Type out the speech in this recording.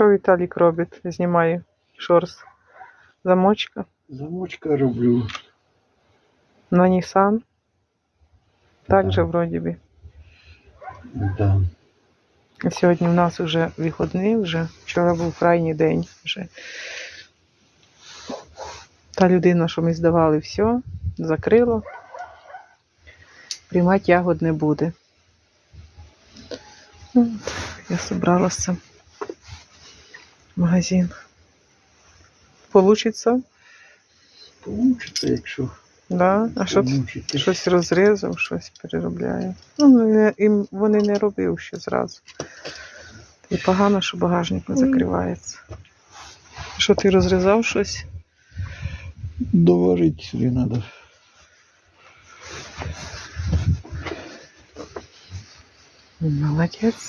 Що Віталік робить? Знімає шорс. Замочка Замочка роблю. на Nissan. Так Да. же вроді би. Да. Сьогодні в нас вже вихідний, вже вчора був крайній день. Вже. Та людина, що ми здавали, все, закрило. Приймати ягод не буде. Ну, Я зібралася магазин. Получиться? Получиться, якщо Да? А що ти? получиться. Щось розрізав, щось переробляє. Ну, не- їм вони не робив ще зразу. І погано, що багажник не закривається. Що ти розрізав щось? Доварити сюди треба. Молодець.